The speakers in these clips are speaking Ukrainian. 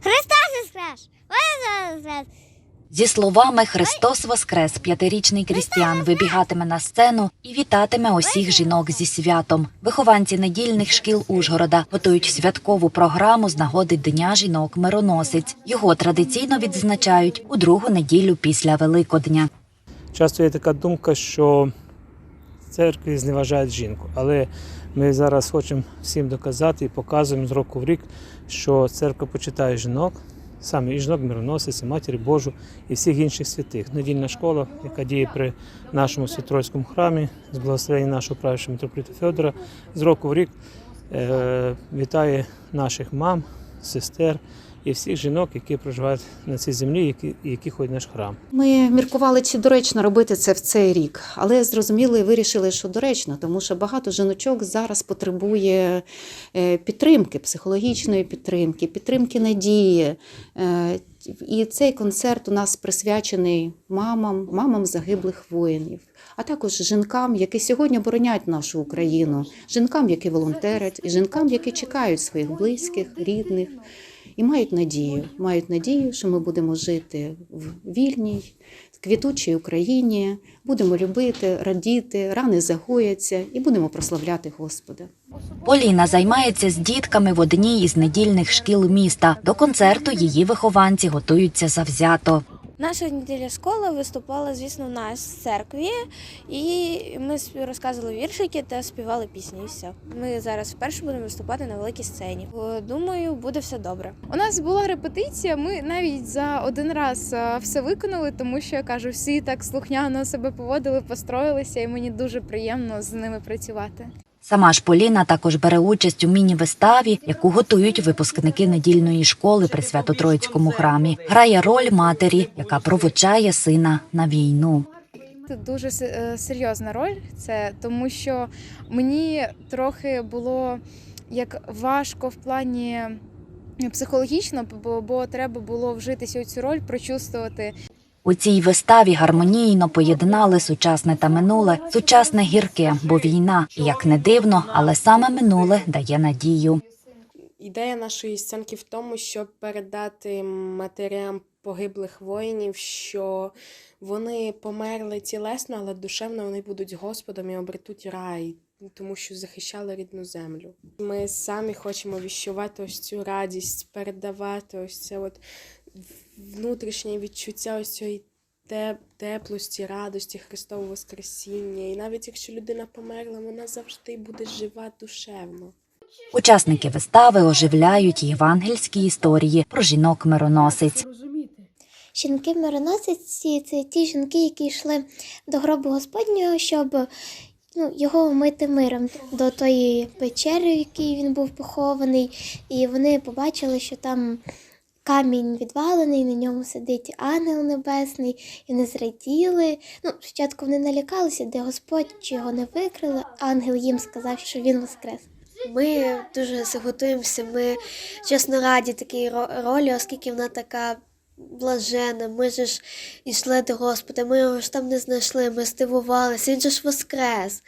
Христос Воскрес! Воскрес! Воскрес! Зі словами Христос Воскрес, п'ятирічний Крістіан вибігатиме на сцену і вітатиме усіх жінок зі святом. Вихованці недільних шкіл Ужгорода готують святкову програму з нагоди Дня жінок Мироносець. Його традиційно відзначають у другу неділю після Великодня. Часто є така думка, що в церкві зневажають жінку. Але ми зараз хочемо всім доказати і показуємо з року в рік, що церква почитає жінок, саме і жінок мироносиць, і Матері Божу, і всіх інших святих. Недільна школа, яка діє при нашому святройському храмі, з благословення нашого правящого митрополіта Федора, з року в рік е- вітає наших мам, сестер і всіх жінок, які проживають на цій землі, які, які ходять наш храм. Ми міркували, чи доречно робити це в цей рік, але зрозуміли і вирішили, що доречно, тому що багато жіночок зараз потребує е, підтримки, психологічної підтримки, підтримки надії. Е, І цей концерт у нас присвячений мамам, мамам загиблих воїнів, а також жінкам, які сьогодні боронять нашу Україну, жінкам, які волонтерять, і жінкам, які чекають своїх близьких, рідних. І мають надію, мають надію, що ми будемо жити в вільній, квітучій Україні, будемо любити, радіти, рани загояться і будемо прославляти Господа. Поліна займається з дітками в одній із недільних шкіл міста. До концерту її вихованці готуються завзято. Наша неділя школи виступала, звісно, в нас церкві, і ми розказували віршики та співали пісні. І все. Ми зараз вперше будемо виступати на великій сцені. Думаю, буде все добре. У нас була репетиція. Ми навіть за один раз е, все виконали, тому що я кажу, всі так слухняно себе поводили, построїлися, і мені дуже приємно з ними працювати. Сама ж Поліна також бере участь у міні-виставі, яку готують випускники недільної школи при Свято-Троїцькому храмі. Грає роль матері, яка проводжає сина на війну. Це дуже е, серйозна роль, це тому що мені трохи було як важко в плані психологічно, бо, бо треба було вжитися у цю роль, прочувствувати У цій виставі гармонійно поєднали сучасне та минуле, сучасне гірке, бо війна, як не дивно, але саме минуле дає надію. Ідея нашої сценки в тому, щоб передати матерям погиблих воїнів, що вони померли тілесно, але душевно вони будуть Господом і обретуть рай, тому що захищали рідну землю. Ми самі хочемо відчувати ось цю радість, передавати ось це от внутрішнє відчуття ось цієї теплості, радості, Христового Воскресіння. І навіть якщо людина померла, вона завжди буде жива душевно. Учасники вистави оживляють євангельські історії про жінок-мироносиць. Жінки мироносиці це ті жінки, які йшли до гробу Господнього, щоб ну, його омити миром до тої печери, в якій він був похований. І вони побачили, що там камінь відвалений, на ньому сидить ангел небесний, і вони зраділи. Ну, спочатку вони налякалися, де Господь чи його не викрили. Ангел їм сказав, що він воскрес. Ми дуже готуємося. Ми чесно раді такій ролі, оскільки вона така блажена. Ми ж йшли до Господа, ми його ж там не знайшли, ми здивувалися, він же ж воскрес.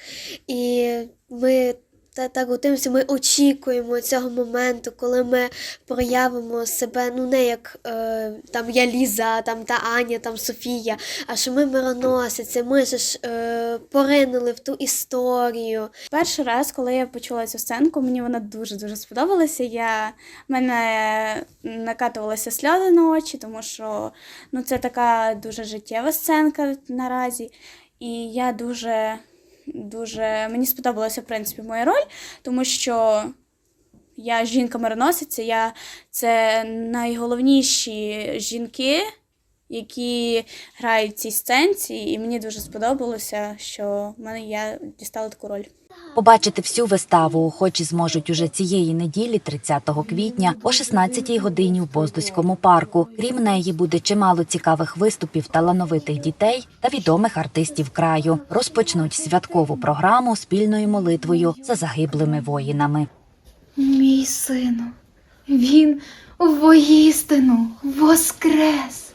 І ми та, так готуємося, ми очікуємо цього моменту, коли ми проявимо себе, ну не як е, там я Ліза, там та Аня, там Софія, а що ми мироносиці, ми ж е, поринули в ту історію. Перший раз, коли я почула цю сценку, мені вона дуже дуже сподобалася. Я мене накатувалися сльози на очі, тому що ну, це така дуже життєва сценка наразі. І я дуже, дуже мені сподобалася в принципі моя роль, тому що я жінка-мироносиця, я це найголовніші жінки, які грають в цій сценці, і мені дуже сподобалося, що в мене я дістала таку роль. Побачити всю виставу охочі зможуть уже цієї неділі, 30 квітня, о 16 годині в Боздуському парку. Крім неї буде чимало цікавих виступів талановитих дітей та відомих артистів краю. Розпочнуть святкову програму спільною молитвою за загиблими воїнами. Мій сину, він воістину воскрес.